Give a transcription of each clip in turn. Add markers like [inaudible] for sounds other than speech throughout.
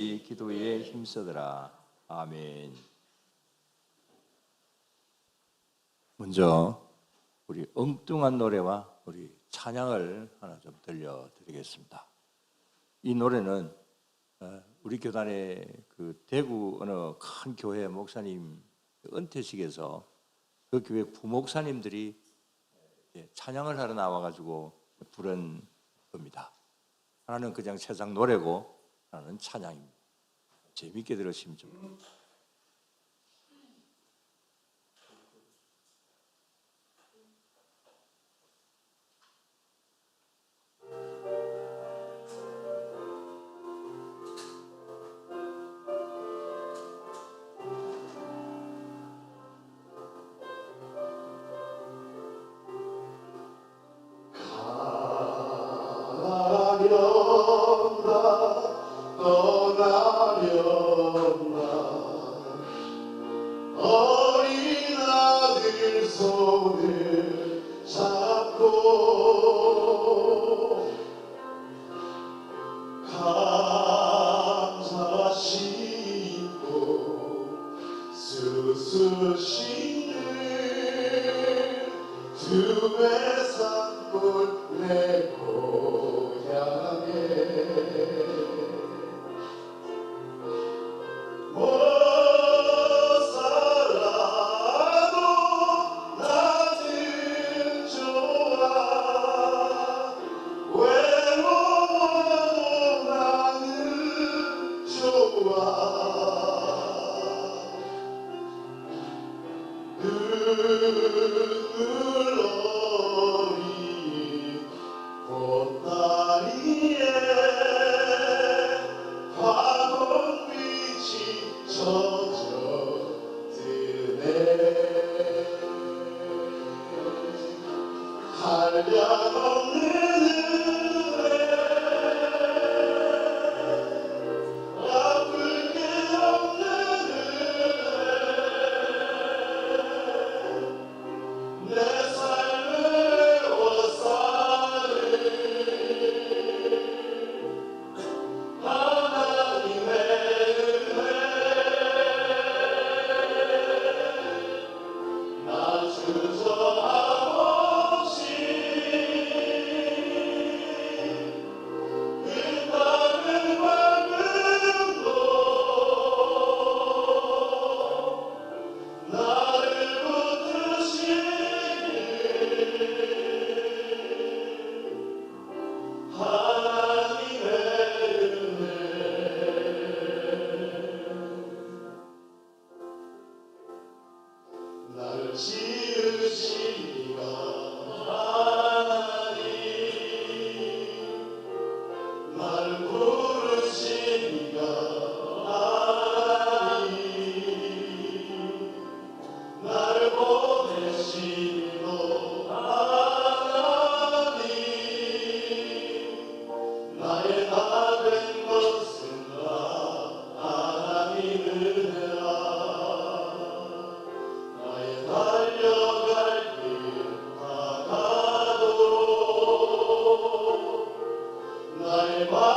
이 기도에 힘써더라. 아멘. 먼저 우리 엉뚱한 노래와 우리 찬양을 하나 좀 들려드리겠습니다. 이 노래는 어, 우리 교단의 그 대구 어느 큰 교회 목사님 은퇴식에서 그 교회 부목사님들이 예, 찬양을 하러 나와가지고 부른 겁니다. 하나는 그냥 세상 노래고 하나는 찬양입니다. 재밌게 들으시면 좀. 어린 thy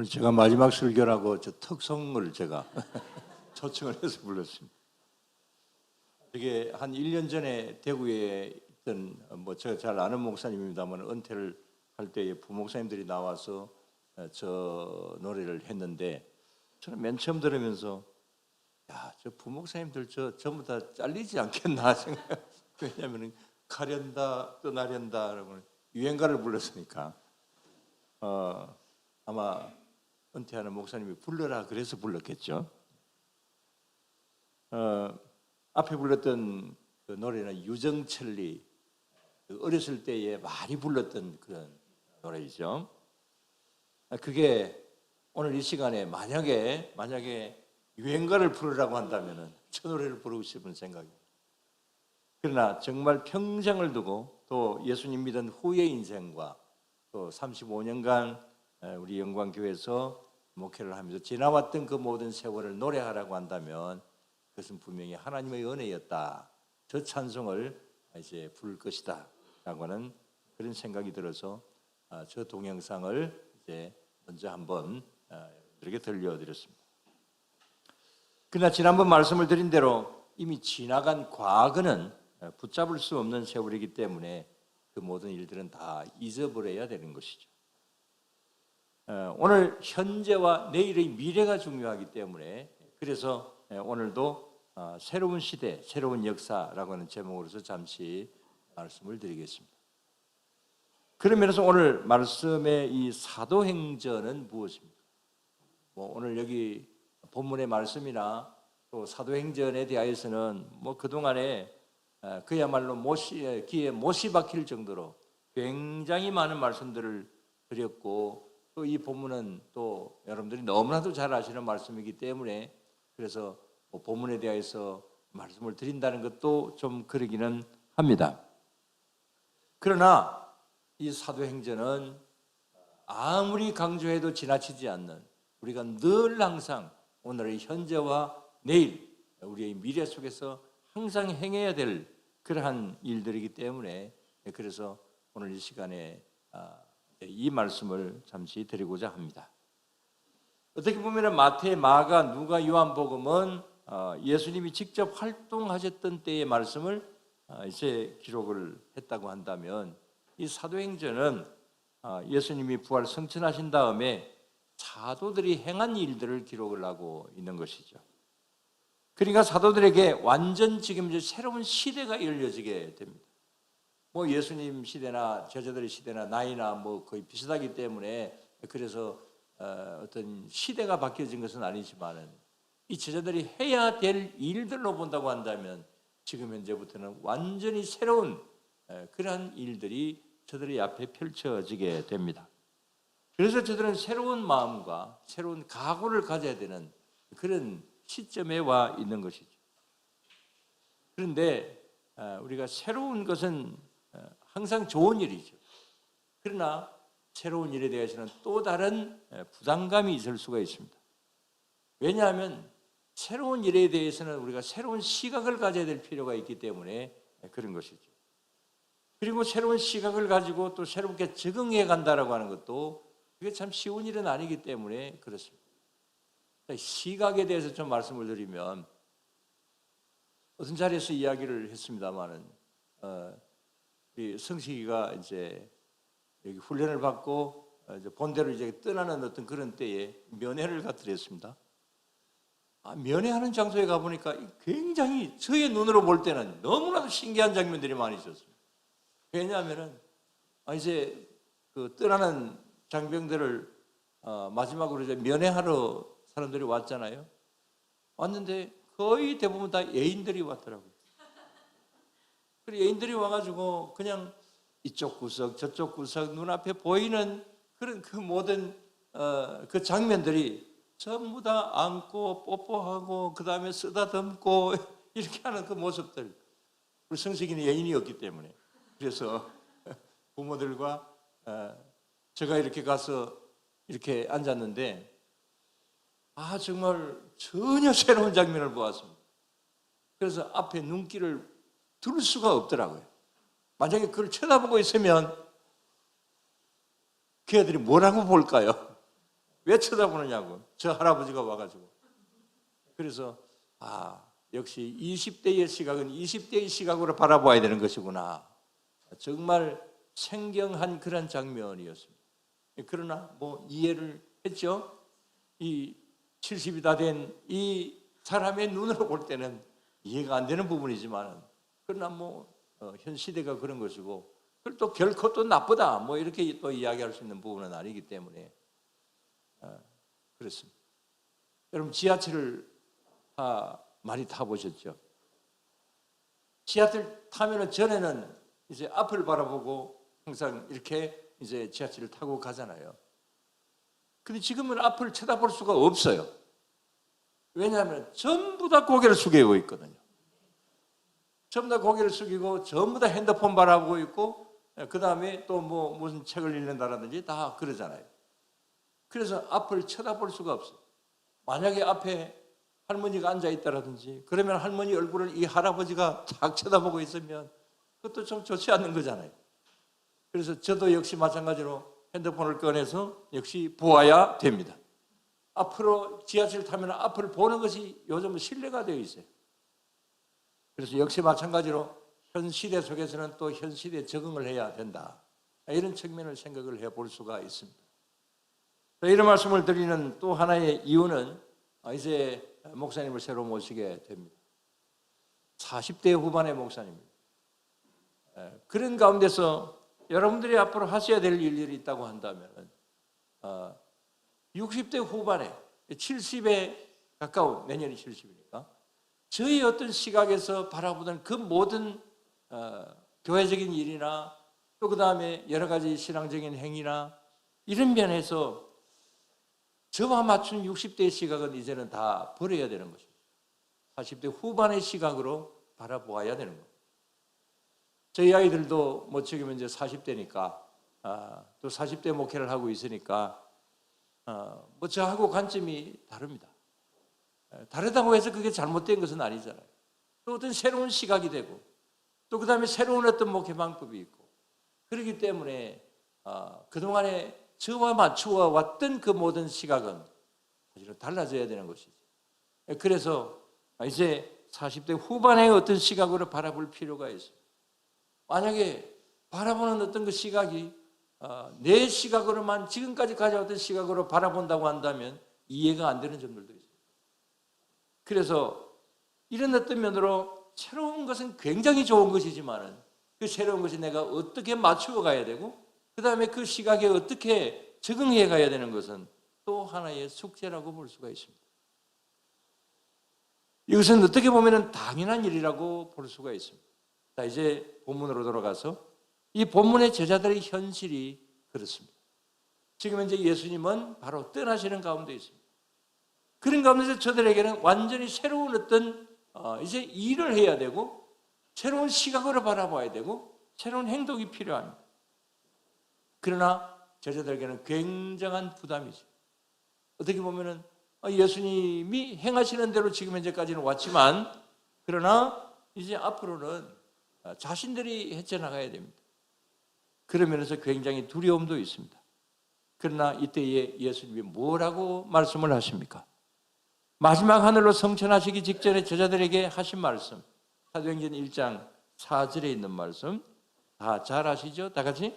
오늘 제가 마지막 설교라고 저 특성을 제가 [laughs] 초청을 해서 불렀습니다. 이게 한 1년 전에 대구에 있던 뭐 제가 잘 아는 목사님입니다만 은퇴를 할 때에 부목사님들이 나와서 어, 저 노래를 했는데 저는 맨 처음 들으면서 야, 저 부목사님들 저 전부 다 잘리지 않겠나 [laughs] 생각. 왜냐하면 가련다 떠나련다라고 유행가를 불렀으니까 어, 아마 은퇴하는 목사님이 불러라 그래서 불렀겠죠. 어, 앞에 불렀던 그 노래는 유정철리 그 어렸을 때에 많이 불렀던 그런 노래이죠. 아, 그게 오늘 이 시간에 만약에 만약에 유행가를 부르라고 한다면은 저 노래를 부르고 싶은 생각입니다. 그러나 정말 평생을 두고 또 예수님 믿은 후의 인생과 또 35년간 우리 영광교회에서 목회를 하면서 지나왔던 그 모든 세월을 노래하라고 한다면 그것은 분명히 하나님의 은혜였다. 저 찬송을 이제 부를 것이다. 라고 하는 그런 생각이 들어서 아, 저 동영상을 이제 먼저 한번 아, 여러분들에게 들려드렸습니다. 그러나 지난번 말씀을 드린 대로 이미 지나간 과거는 어, 붙잡을 수 없는 세월이기 때문에 그 모든 일들은 다 잊어버려야 되는 것이죠. 어, 오늘 현재와 내일의 미래가 중요하기 때문에 그래서 예, 오늘도 어, 새로운 시대, 새로운 역사라고 하는 제목으로서 잠시 말씀을 드리겠습니다. 그런 면에서 오늘 말씀의 이 사도행전은 무엇입니까? 뭐 오늘 여기 본문의 말씀이나 또 사도행전에 대하여서는 뭐 그동안에 어, 그야말로 못이, 귀에 못이 박힐 정도로 굉장히 많은 말씀들을 드렸고 또 이 본문은 또 여러분들이 너무나도 잘 아시는 말씀이기 때문에 그래서 뭐 본문에 대해서 말씀을 드린다는 것도 좀 그러기는 합니다. 그러나 이 사도행전은 아무리 강조해도 지나치지 않는 우리가 늘 항상 오늘의 현재와 내일 우리의 미래 속에서 항상 행해야 될 그러한 일들이기 때문에 그래서 오늘 이 시간에 아, 이 말씀을 잠시 드리고자 합니다. 어떻게 보면 마태, 마가, 누가, 요한복음은 어, 예수님이 직접 활동하셨던 때의 말씀을 어, 이제 기록을 했다고 한다면 이 사도행전은 어, 예수님이 부활 성천하신 다음에 사도들이 행한 일들을 기록을 하고 있는 것이죠. 그러니까 사도들에게 완전 지금 이제 새로운 시대가 열려지게 됩니다. 뭐 예수님 시대나 제자들의 시대나 나이나 뭐 거의 비슷하기 때문에 그래서 어, 어떤 시대가 바뀌어진 것은 아니지만은 이 제자들이 해야 될 일들로 본다고 한다면 지금 현재부터는 완전히 새로운 에, 그러한 일들이 저들의 앞에 펼쳐지게 됩니다. 그래서 저들은 새로운 마음과 새로운 각오를 가져야 되는 그런 시점에 와 있는 것이죠. 그런데 어, 우리가 새로운 것은 어, 항상 좋은 일이죠. 그러나 새로운 일에 대해서는 또 다른 어, 부담감이 있을 수가 있습니다. 왜냐하면 새로운 일에 대해서는 우리가 새로운 시각을 가져야 될 필요가 있기 때문에 그런 것이죠. 그리고 새로운 시각을 가지고 또 새롭게 적응해 간다라고 하는 것도 그게 참 쉬운 일은 아니기 때문에 그렇습니다. 시각에 대해서 좀 말씀을 드리면 어떤 자리에서 이야기를 했습니다만은 어, 성식이가 이제 여기 훈련을 받고 어, 이제 본대로 이제 떠나는 어떤 그런 때에 면회를 가드렸습니다. 아, 면회하는 장소에 가 보니까 굉장히 저의 눈으로 볼 때는 너무나도 신기한 장면들이 많이 있었습니다. 왜냐하면은 아, 이제 그 떠나는 장병들을 어, 마지막으로 이제 면회하러 사람들이 왔잖아요. 왔는데 거의 대부분 다 예인들이 왔더라고요. 그리고 예인들이 와가지고 그냥 이쪽 구석 저쪽 구석 눈앞에 보이는 그런 그 모든 어, 그 장면들이 전부 다 안고 뽀뽀하고 그 다음에 쓰다듬고 [laughs] 이렇게 하는 그 모습들 우리 성식이는 예인이었기 때문에 그래서 [laughs] 부모들과 어, 제가 이렇게 가서 이렇게 앉았는데 아 정말 전혀 새로운 장면을 보았습니다. 그래서 앞에 눈길을 둘 수가 없더라고요. 만약에 그걸 쳐다보고 있으면 그 애들이 뭐라고 볼까요? [laughs] 왜 쳐다보느냐고. 저 할아버지가 와가지고. 그래서 아 역시 20대의 시각은 20대의 시각으로 바라봐야 되는 것이구나. 정말 생경한 그런 장면이었습니다. 그러나 뭐 이해를 했죠. 이 70이 다 된 이 사람의 눈으로 볼 때는 이해가 안 되는 부분이지만 그러나 뭐 어, 현 시대가 그런 것이고 그걸 또 결코 또 나쁘다 뭐 이렇게 또 이야기할 수 있는 부분은 아니기 때문에 어, 그렇습니다. 여러분 지하철을 아, 많이 타보셨죠? 지하철 타면은 전에는 이제 앞을 바라보고 항상 이렇게 이제 지하철을 타고 가잖아요. 근데 지금은 앞을 쳐다볼 수가 없어요. 왜냐하면 전부 다 고개를 숙이고 있거든요. 전부 다 고개를 숙이고 전부 다 핸드폰 바라보고 있고 그 다음에 또 뭐 무슨 책을 읽는다라든지 다 그러잖아요. 그래서 앞을 쳐다볼 수가 없어요. 만약에 앞에 할머니가 앉아 있다라든지 그러면 할머니 얼굴을 이 할아버지가 탁 쳐다보고 있으면 그것도 좀 좋지 않는 거잖아요. 그래서 저도 역시 마찬가지로 핸드폰을 꺼내서 역시 보아야 됩니다. 앞으로 지하철 타면 앞을 보는 것이 요즘은 신뢰가 되어 있어요. 그래서 역시 마찬가지로 현 시대 속에서는 또 현 시대에 적응을 해야 된다. 이런 측면을 생각을 해 볼 수가 있습니다. 이런 말씀을 드리는 또 하나의 이유는 이제 목사님을 새로 모시게 됩니다. 40대 후반의 목사님입니다. 예, 그런 가운데서 여러분들이 앞으로 하셔야 될 일들이 있다고 한다면 60대 후반에 70에 가까운 내년이 70이니까 저희 어떤 시각에서 바라보던 그 모든 어, 교회적인 일이나 또 그 다음에 여러 가지 신앙적인 행위나 이런 면에서 저와 맞춘 60대의 시각은 이제는 다 버려야 되는 것입니다. 40대 후반의 시각으로 바라보아야 되는 겁니다. 저희 아이들도 뭐 지금 이제 40대니까 아, 또 40대 목회를 하고 있으니까 어, 뭐 저하고 관점이 다릅니다. 에, 다르다고 해서 그게 잘못된 것은 아니잖아요. 또 어떤 새로운 시각이 되고 또 그 다음에 새로운 어떤 목회 방법이 있고 그렇기 때문에 어, 그동안에 저와 맞추어 왔던 그 모든 시각은 사실은 달라져야 되는 것이죠. 에, 그래서 이제 40대 후반의 어떤 시각으로 바라볼 필요가 있습니다. 만약에 바라보는 어떤 그 시각이 어, 내 시각으로만 지금까지 가져왔던 시각으로 바라본다고 한다면 이해가 안 되는 점들도 있어요. 그래서 이런 어떤 면으로 새로운 것은 굉장히 좋은 것이지만은 그 새로운 것이 내가 어떻게 맞추어 가야 되고 그 다음에 그 시각에 어떻게 적응해 가야 되는 것은 또 하나의 숙제라고 볼 수가 있습니다. 이것은 어떻게 보면 당연한 일이라고 볼 수가 있습니다. 자, 이제 본문으로 돌아가서 이 본문의 제자들의 현실이 그렇습니다. 지금 이제 예수님은 바로 떠나시는 가운데 있습니다. 그런 가운데서 저들에게는 완전히 새로운 어떤 어, 이제 일을 해야 되고 새로운 시각으로 바라봐야 되고 새로운 행동이 필요합니다. 그러나 제자들에게는 굉장한 부담이죠. 어떻게 보면은 어, 예수님이 행하시는 대로 지금 현재까지는 왔지만 그러나 이제 앞으로는 어, 자신들이 헤쳐나가야 됩니다. 그런 면에서 굉장히 두려움도 있습니다. 그러나 이때에 예수님이 뭐라고 말씀을 하십니까? 마지막 하늘로 성천하시기 직전에 제자들에게 하신 말씀 사도행전 1장 4절에 있는 말씀 다 잘 아시죠? 다 같이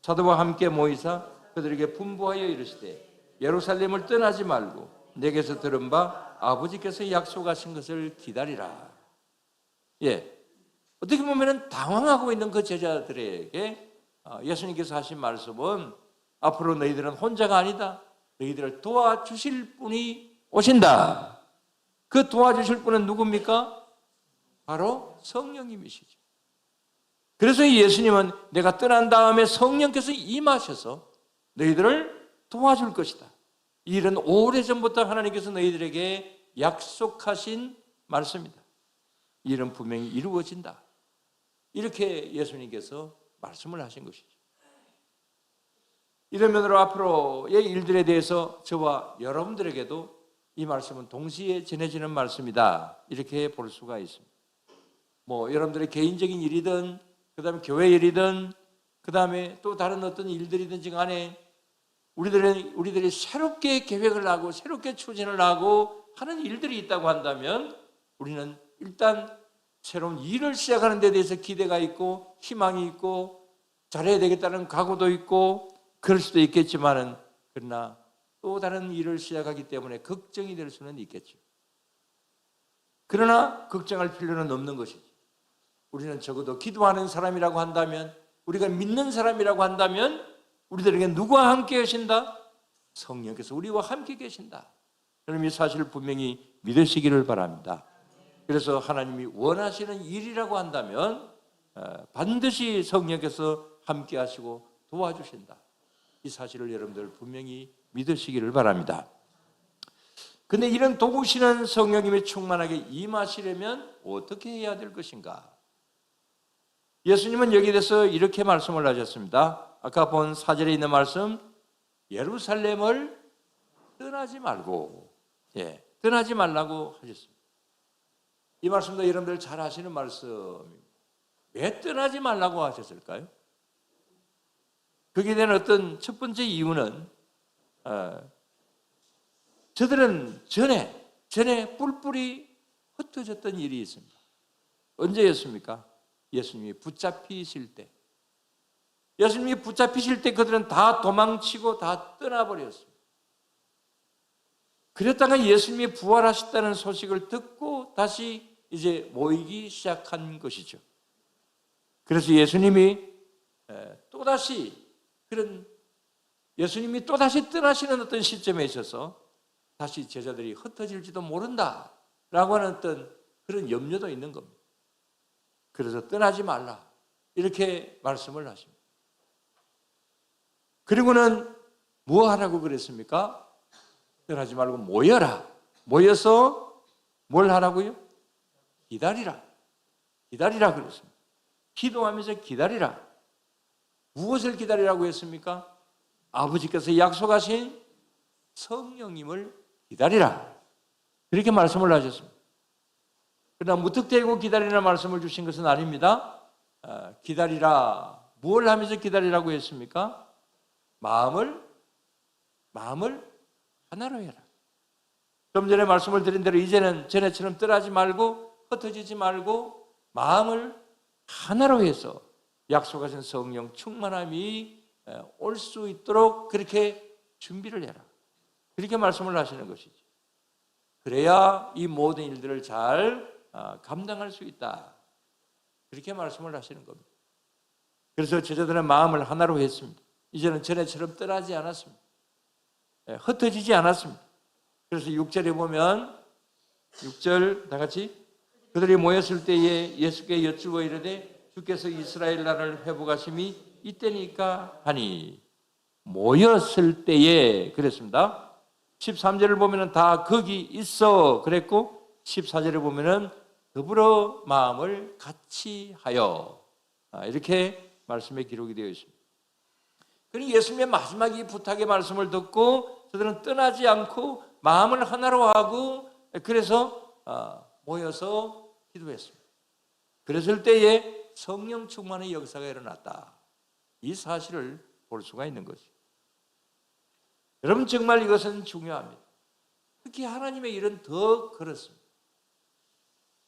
사도와 함께 모이사 그들에게 분부하여 이르시되 예루살렘을 떠나지 말고 내게서 들은 바 아버지께서 약속하신 것을 기다리라. 예. 어떻게 보면 당황하고 있는 그 제자들에게 어, 예수님께서 하신 말씀은 앞으로 너희들은 혼자가 아니다. 너희들을 도와주실 분이 오신다. 그 도와주실 분은 누굽니까? 바로 성령님이시죠. 그래서 예수님은 내가 떠난 다음에 성령께서 임하셔서 너희들을 도와줄 것이다. 이 일은 오래전부터 하나님께서 너희들에게 약속하신 말씀이다. 이 일은 분명히 이루어진다. 이렇게 예수님께서 말씀을 하신 것이죠. 이런 면으로 앞으로의 일들에 대해서 저와 여러분들에게도 이 말씀은 동시에 전해지는 말씀이다. 이렇게 볼 수가 있습니다. 뭐 여러분들의 개인적인 일이든 그다음에 교회 일이든 그다음에 또 다른 어떤 일들이든지 간에 우리들은 우리들이 새롭게 계획을 하고 새롭게 추진을 하고 하는 일들이 있다고 한다면 우리는 일단 새로운 일을 시작하는 데 대해서 기대가 있고 희망이 있고 잘해야 되겠다는 각오도 있고 그럴 수도 있겠지만은 그러나 또 다른 일을 시작하기 때문에 걱정이 될 수는 있겠죠. 그러나 걱정할 필요는 없는 것이지. 우리는 적어도 기도하는 사람이라고 한다면 우리가 믿는 사람이라고 한다면 우리들에게 누구와 함께 계신다? 성령께서 우리와 함께 계신다. 여러분 이 사실을 분명히 믿으시기를 바랍니다. 그래서 하나님이 원하시는 일이라고 한다면 어, 반드시 성령께서 함께 하시고 도와주신다. 이 사실을 여러분들 분명히 믿으시기를 바랍니다. 근데 이런 도우시는 성령님이 충만하게 임하시려면 어떻게 해야 될 것인가? 예수님은 여기에 대해서 이렇게 말씀을 하셨습니다. 아까 본 사절에 있는 말씀, 예루살렘을 떠나지 말고, 예, 떠나지 말라고 하셨습니다. 이 말씀도 여러분들 잘 아시는 말씀입니다. 왜 떠나지 말라고 하셨을까요? 거기에 대한 어떤 첫 번째 이유는, 어, 저들은 전에, 전에 뿔뿔이 흩어졌던 일이 있습니다. 언제였습니까? 예수님이 붙잡히실 때. 예수님이 붙잡히실 때 그들은 다 도망치고 다 떠나버렸습니다. 그랬다가 예수님이 부활하셨다는 소식을 듣고 다시 이제 모이기 시작한 것이죠. 그래서 예수님이 에, 또다시 그런 예수님이 또다시 떠나시는 어떤 시점에 있어서 다시 제자들이 흩어질지도 모른다 라고 하는 어떤 그런 염려도 있는 겁니다. 그래서 떠나지 말라. 이렇게 말씀을 하십니다. 그리고는 뭐 하라고 그랬습니까? 떠나지 말고 모여라. 모여서 뭘 하라고요? 기다리라. 기다리라 그랬습니다. 기도하면서 기다리라. 무엇을 기다리라고 했습니까? 아버지께서 약속하신 성령님을 기다리라. 그렇게 말씀을 하셨습니다. 그러나 무턱대고 기다리라 말씀을 주신 것은 아닙니다. 아, 기다리라. 뭘 하면서 기다리라고 했습니까? 마음을 마음을 하나로 해라. 좀 전에 말씀을 드린 대로 이제는 전에처럼 떠나지 말고 흩어지지 말고 마음을 하나로 해서 약속하신 성령 충만함이 올 수 있도록 그렇게 준비를 해라. 그렇게 말씀을 하시는 것이지. 그래야 이 모든 일들을 잘 아, 감당할 수 있다. 그렇게 말씀을 하시는 겁니다. 그래서 제자들은 마음을 하나로 했습니다. 이제는 전에처럼 떠나지 않았습니다. 예, 흩어지지 않았습니다. 그래서 6절에 보면 6절 다 같이 그들이 모였을 때에 예수께 여쭈어 이르되 주께서 이스라엘 나라를 회복하심이 이때니까 하니 모였을 때에 그랬습니다. 13절을 보면은 다 거기 있어 그랬고 14절에 보면은 더불어 마음을 같이 하여 아, 이렇게 말씀에 기록이 되어 있습니다. 그러니 예수님의 마지막 이 부탁의 말씀을 듣고 저들은 떠나지 않고 마음을 하나로 하고 그래서 아, 모여서 기도했습니다. 그랬을 때에 성령 충만의 역사가 일어났다. 이 사실을 볼 수가 있는 것이. 여러분 정말 이것은 중요합니다. 특히 하나님의 일은 더 그렇습니다.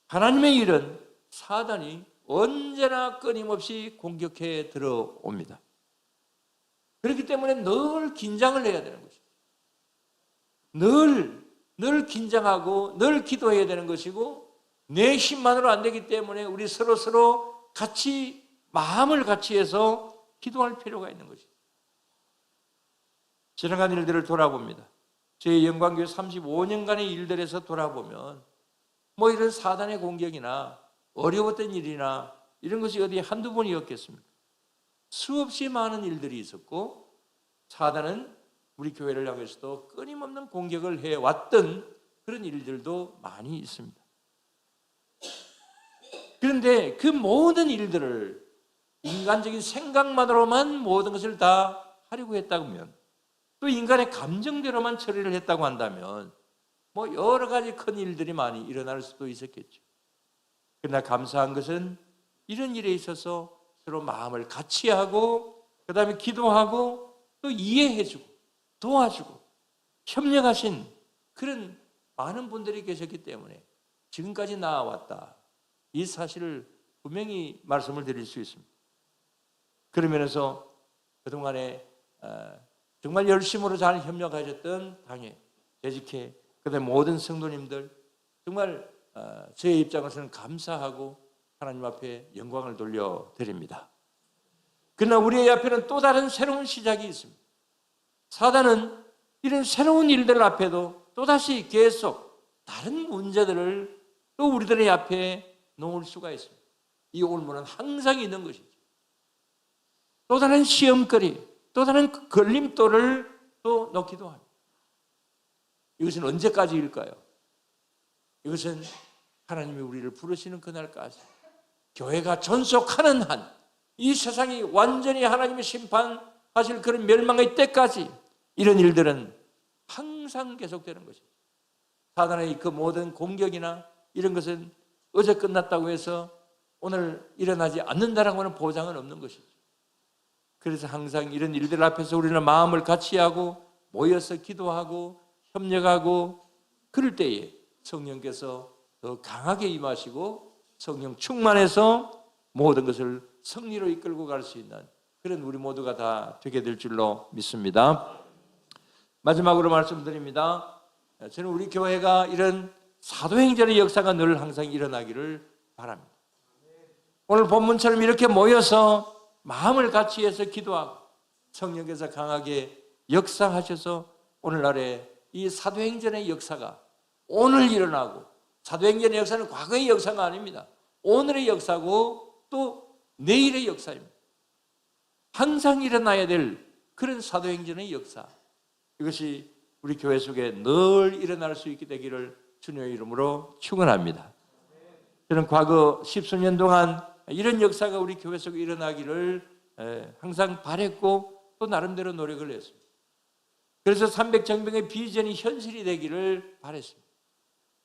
하나님의 일은 사단이 언제나 끊임없이 공격해 들어옵니다. 그렇기 때문에 늘 긴장을 해야 되는 것이죠. 늘, 늘 긴장하고 늘 기도해야 되는 것이고 내 힘만으로 안 되기 때문에 우리 서로 서로 같이 마음을 같이 해서 기도할 필요가 있는 것이죠. 지나간 일들을 돌아봅니다. 제 영광교회 35년간의 일들에서 돌아보면 뭐 이런 사단의 공격이나 어려웠던 일이나 이런 것이 어디 한두 번이었겠습니까? 수없이 많은 일들이 있었고 사단은 우리 교회를 향해서도 끊임없는 공격을 해왔던 그런 일들도 많이 있습니다. 그런데 그 모든 일들을 인간적인 생각만으로만 모든 것을 다 하려고 했다면 또 인간의 감정대로만 처리를 했다고 한다면 뭐 여러 가지 큰 일들이 많이 일어날 수도 있었겠죠. 그러나 감사한 것은 이런 일에 있어서 서로 마음을 같이 하고 그다음에 기도하고 또 이해해 주고 도와주고 협력하신 그런 많은 분들이 계셨기 때문에 지금까지 나아왔다. 이 사실을 분명히 말씀을 드릴 수 있습니다. 그런 면에서 그동안에 어, 정말 열심으로 잘 협력하셨던 당회, 재직회, 그다음 모든 성도님들 정말 어, 제 입장에서는 감사하고 하나님 앞에 영광을 돌려드립니다. 그러나 우리의 앞에는 또 다른 새로운 시작이 있습니다. 사단은 이런 새로운 일들 앞에도 또다시 계속 다른 문제들을 또 우리들의 앞에 놓을 수가 있습니다. 이 올무는 항상 있는 것이죠. 또 다른 시험거리, 또 다른 걸림돌을 또 넣기도 합니다. 이것은 언제까지일까요? 이것은 하나님이 우리를 부르시는 그날까지 교회가 전속하는 한 이 세상이 완전히 하나님의 심판하실 그런 멸망의 때까지 이런 일들은 항상 계속되는 것이죠. 사단의 그 모든 공격이나 이런 것은 어제 끝났다고 해서 오늘 일어나지 않는다라고 하는 보장은 없는 것이죠. 그래서 항상 이런 일들 앞에서 우리는 마음을 같이 하고 모여서 기도하고 협력하고 그럴 때에 성령께서 더 강하게 임하시고 성령 충만해서 모든 것을 승리로 이끌고 갈 수 있는 그런 우리 모두가 다 되게 될 줄로 믿습니다. 마지막으로 말씀드립니다. 저는 우리 교회가 이런 사도행전의 역사가 늘 항상 일어나기를 바랍니다. 오늘 본문처럼 이렇게 모여서 마음을 같이 해서 기도하고 성령께서 강하게 역사하셔서 오늘날에 이 사도행전의 역사가 오늘 일어나고 사도행전의 역사는 과거의 역사가 아닙니다. 오늘의 역사고 또 내일의 역사입니다. 항상 일어나야 될 그런 사도행전의 역사. 이것이 우리 교회 속에 늘 일어날 수 있게 되기를 주님의 이름으로 축원합니다. 저는 과거 십수년 동안 이런 역사가 우리 교회 속에 일어나기를 에, 항상 바랬고 또 나름대로 노력을 했습니다. 그래서 300정병의 비전이 현실이 되기를 바랬습니다.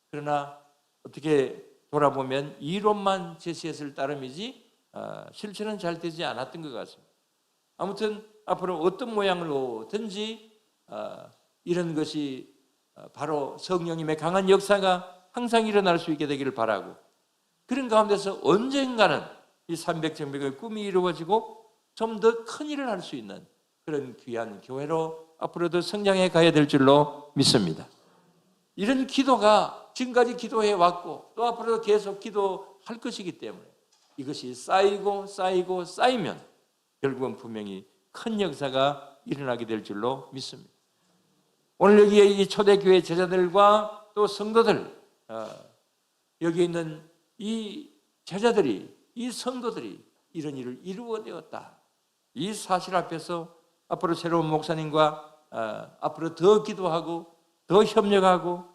그러나 어떻게 돌아보면 이론만 제시했을 따름이지 아, 실체는 잘 되지 않았던 것 같습니다. 아무튼 앞으로 어떤 모양으로든지 아, 이런 것이 아, 바로 성령님의 강한 역사가 항상 일어날 수 있게 되기를 바라고 그런 가운데서 언젠가는 이 300정백의 꿈이 이루어지고 좀 더 큰 일을 할 수 있는 그런 귀한 교회로 앞으로도 성장해 가야 될 줄로 믿습니다. 이런 기도가 지금까지 기도해 왔고 또 앞으로도 계속 기도할 것이기 때문에 이것이 쌓이고 쌓이고 쌓이면 결국은 분명히 큰 역사가 일어나게 될 줄로 믿습니다. 오늘 여기에 이 초대교회 제자들과 또 성도들 어, 여기 있는 이 제자들이 이 성도들이 이런 일을 이루어내었다. 이 사실 앞에서 앞으로 새로운 목사님과 어, 앞으로 더 기도하고 더 협력하고